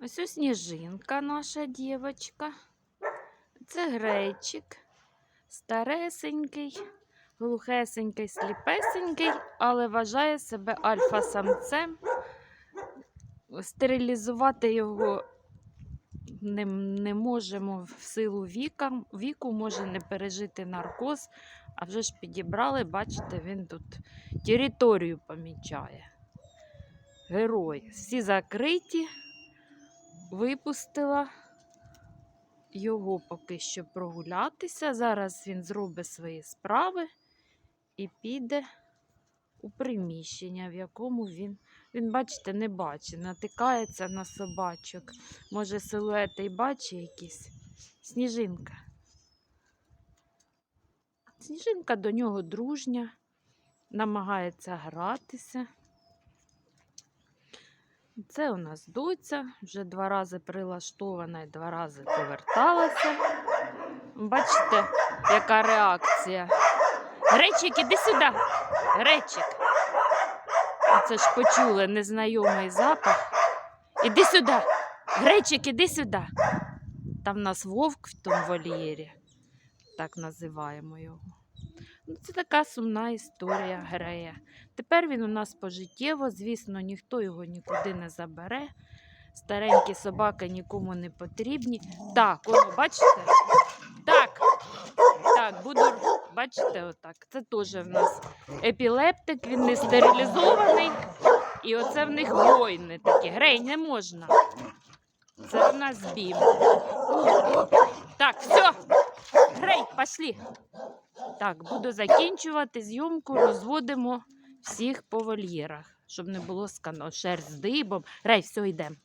Ось ось сніжинка наша дівочка. Це грейчик. Старесенький, глухесенький, сліпесенький, але вважає себе альфа-самцем. Стерилізувати його не, не можемо в силу віка, віку, може не пережити наркоз, а вже ж підібрали, бачите, він тут територію помічає. Герой. Всі закриті, випустила його поки що прогулятися. Зараз він зробить свої справи і піде у приміщення, в якому він, він, бачите, не бачить, натикається на собачок. Може, силуети й бачить якісь. Сніжинка. Сніжинка до нього дружня, намагається гратися. Це у нас доця, вже два рази прилаштована і два рази поверталася. Бачите, яка реакція. Гречик, іди сюди. Гречик. Це ж почули незнайомий запах. Іди сюди. Гречик, іди сюди. Там в нас вовк в тому вольєрі. Так називаємо його. Ну, це така сумна історія Грея. Тепер він у нас пожиттєво, звісно, ніхто його нікуди не забере. Старенькі собаки нікому не потрібні. Так, воно, бачите? Так, так, буду, бачите, отак. Це теж в нас епілептик, він не стерилізований. І оце в них воїни такі. Грей, не можна. Це в нас бім. Так, все. Грей, пошли. Так, буду закінчувати зйомку, розводимо всіх по вольєрах, щоб не було скано. Шерсть з дибом. Рей, все, йдемо.